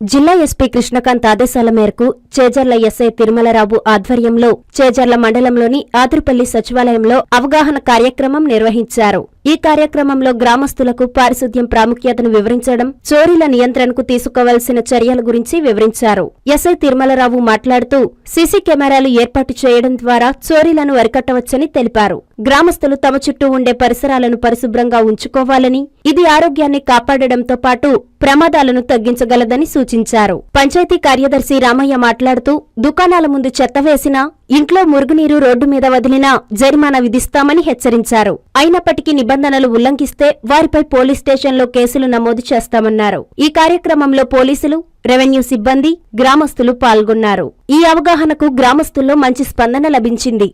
జిల్లా ఎస్పీ కృష్ణకాంత్ ఆదేశాల మేరకు చేజర్ల ఎస్ఐ తిరుమలరావు ఆధ్వర్యంలో చేజర్ల మండలంలోని ఆదురుపల్లి సచివాలయంలో అవగాహన కార్యక్రమం నిర్వహించారు. ఈ కార్యక్రమంలో గ్రామస్తులకు పారిశుద్ధ్యం ప్రాముఖ్యతను వివరించడం చోరీల నియంత్రణకు తీసుకోవాల్సిన చర్యల గురించి వివరించారు. ఎస్ఐ తిరుమలరావు మాట్లాడుతూ సీసీ కెమెరాలు ఏర్పాటు చేయడం ద్వారా చోరీలను అరికట్టవచ్చని తెలిపారు. గ్రామస్తులు తమ చుట్టూ ఉండే పరిసరాలను పరిశుభ్రంగా ఉంచుకోవాలని ఇది ఆరోగ్యాన్ని కాపాడడంతో పాటు ప్రమాదాలను తగ్గించగలదని సూచించారు. పంచాయతీ కార్యదర్శి రామయ్య మాట్లాడుతూ దుకాణాల ముందు చెత్త వేసినా ఇంట్లో మురుగునీరు రోడ్డు మీద వదిలినా జరిమానా విధిస్తామని హెచ్చరించారు. అయినప్పటికీ నిబంధనలు ఉల్లంఘిస్తే వారిపై పోలీస్ స్టేషన్లో కేసులు నమోదు చేస్తామన్నారు. ఈ కార్యక్రమంలో పోలీసులు రెవెన్యూ సిబ్బంది గ్రామస్తులు పాల్గొన్నారు. ఈ అవగాహనకు గ్రామస్తుల్లో మంచి స్పందన లభించింది.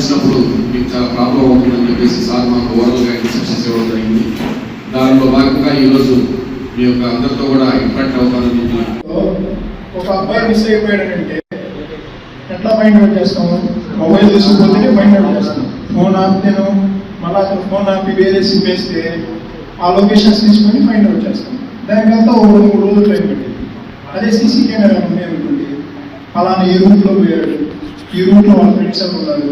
అధికారులు మీకు చాలా ప్రాబ్లం అవుతుందని చెప్పేసి సార్ మాకు ఓవరాల్గా ఇన్స్ట్రక్షన్స్ ఇవ్వడం జరిగింది. దానిలో భాగంగా ఈరోజు మీ యొక్క అందరితో కూడా ఇంపాక్ట్ అవుతానని ఒక అబ్బాయి మిస్ అయిపోయాడంటే ఎట్లా మైండ్ అవుట్ చేస్తాము? మొబైల్ తీసుకుపోతే ఫైండ్ అవుట్ చేస్తాం. ఫోన్ ఆపితేను మళ్ళీ అతను ఫోన్ ఆపి వేరే సిమ్ వేస్తే ఆ లొకేషన్స్ తీసుకొని ఫైండ్ అవుట్ చేస్తాం. దానికంతా ఒక రెండు మూడు రోజులు టైం పెట్టింది. అదే సీసీ కెమెరా ఉంది అనుకోండి. అలానే ఈ రూట్లో పోయాడు? ఈ రూట్లో వాళ్ళ ఫ్రెండ్స్ ఎవరు ఉన్నారు?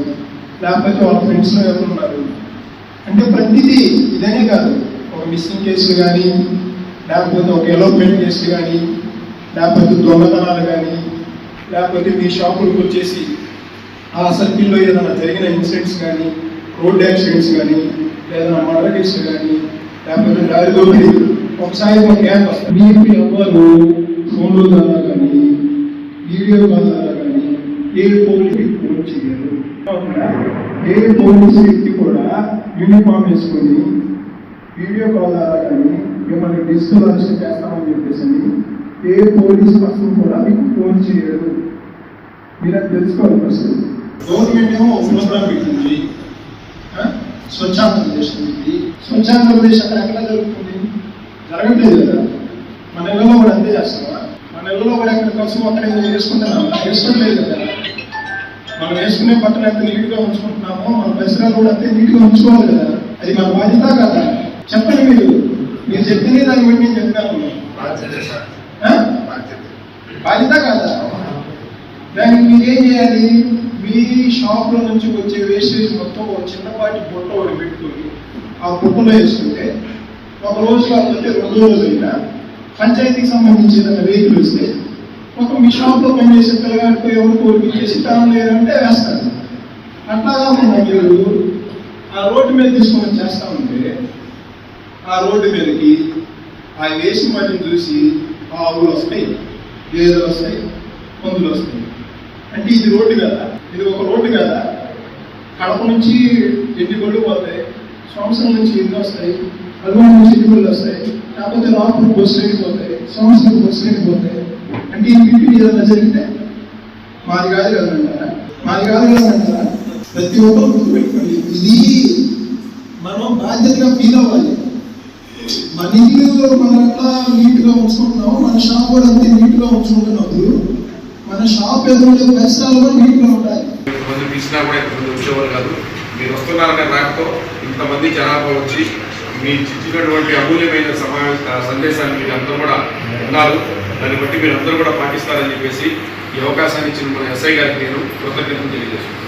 లేకపోతే వాళ్ళ ఫ్రెండ్స్లో ఎవరు ఉన్నారు? అంటే ప్రతిదీ ఇదనే కాదు. ఒక మిస్సింగ్ కేసులు కానీ లేకపోతే ఒక ఎలోప్మెంట్ కేసులు కానీ లేకపోతే దొంగతనాలు కానీ లేకపోతే మీ షాపులకు వచ్చేసి ఆ సర్కిల్లో ఏదైనా జరిగిన ఇన్సిడెంట్స్ కానీ రోడ్ యాక్సిడెంట్స్ కానీ లేదా మర్డర్ కేసులు కానీ లేకపోతే దారి దోపిడీ ఒకసారి ఒక గ్యాప్ వస్తుంది. మీకు ఎవరు? ఫోన్ల ద్వారా కానీ వీడియో కాల్ ద్వారా కానీ ఏ పోలీస్ ఫోన్ ఏ పోలీసు వ్యక్తి కూడా యూనిఫామ్ వేసుకొని వీడియో కాల్ ద్వారా కానీ మిమ్మల్ని డిజిటల్ అరెస్ట్ చేస్తామని చెప్పేసి అని ఏ పోలీస్ పర్సన్ కూడా మీకు ఫోన్ చేయడు మీరు అది తెలుసుకోవాలి ఫస్ట్. గవర్నమెంట్ ఏమో ప్రోగ్రామ్ పెట్టింది. స్వచ్ఛాంధ్రప్రదేశ్ అనేది. స్వచ్ఛాంధ్రప్రదేశ్ అక్కడ ఎక్కడ జరుగుతుంది? జరగట్లేదు కదా. మన ఇళ్ళలో కూడా అంతే చేస్తావా? మన ఇళ్ళలో కూడా ఎక్కడ కోసం అక్కడ వేసుకుంటున్నాం వేసుకోవట్లేదు కదా. మనం వేసుకునే బట్టలు ఎంత నీట్గా ఉంచుకుంటున్నామో మన పరిసరాలు కూడా అంతే నీట్గా ఉంచుకోవాలి కదా. అది మన బాధ్యత కదా. చెప్పండి మీరు. మీరు చెప్పింది దాన్ని బట్టి నేను చెప్తాను? బాధ్యత కాదా? దానికి మీరేం చేయాలి? మీ షాప్లో నుంచి వచ్చే వేస్టేజ్ మొత్తం ఒక చిన్నపాటి బుట్ట ఒకటి పెట్టుకొని ఆ బుట్టలో వేసుకుంటే ఒక రోజు కాకపోతే రెండు రోజులైనా పంచాయతీకి సంబంధించి ఏదైనా వెహికల్ వస్తే మీ షాప్లో పనిచేసే పిల్లగాడికి ఎవరికి ఊరికి చేసి తాను లేదంటే వేస్తారు. అట్లా కాకుండా మీరు ఆ రోడ్డు మీద తీసుకొని చేస్తా ఉంటే ఆ రోడ్డు మీదకి ఆ వేసి మట్టిని చూసి ఆవులు వస్తాయి గేదెలు వస్తాయి పందులు వస్తాయి. అంటే ఇది రోడ్డు కదా ఇది ఒక రోడ్డు కదా కడప నుంచి ఎన్ని గొడ్లు పోతాయి సంవత్సరం నుంచి ఎన్ని వస్తాయి అల్వా నుంచి ఎన్ని గొడ్లు వస్తాయి కాకపోతే రాత్రి బస్సు వెళ్ళిపోతాయి సంవత్సరం బస్సు పోతాయి అంటే ఈ వీటిని ఏదైనా జరిగితే మాది కాదు కదంటారా మాది కాదు కదంటారా ప్రతి ఒక్కరు గుర్తుపెట్టుకోండి. ఇది మనం బాధ్యతగా ఫీల్ అవ్వాలి. మన ఇల్లు మనం ఎట్లా నీట్గా గా మన షాప్ కూడా అంతే నీట్గా ఉంచుకుంటున్నప్పుడు మన షాప్ ఎదురుండే పరిసరాలు కూడా నీట్గా ఉంటాయి. కొంతమంది మంది పిలిచినా కూడా ఇంతమంది వచ్చేవారు కాదు. మీరు వస్తున్నారనే రాకతో ఇంతమంది జనాభా వచ్చి మీ ఇచ్చినటువంటి అమూల్యమైన సమావేశ సందేశాన్ని మీరు అందరూ కూడా ఉన్నారు. దాన్ని బట్టి మీరు అందరూ కూడా పాటిస్తారని చెప్పేసి ఈ అవకాశాన్ని ఇచ్చిన మన ఎస్ఐ గారికి నేను కృతజ్ఞతలు తెలియజేస్తున్నాను.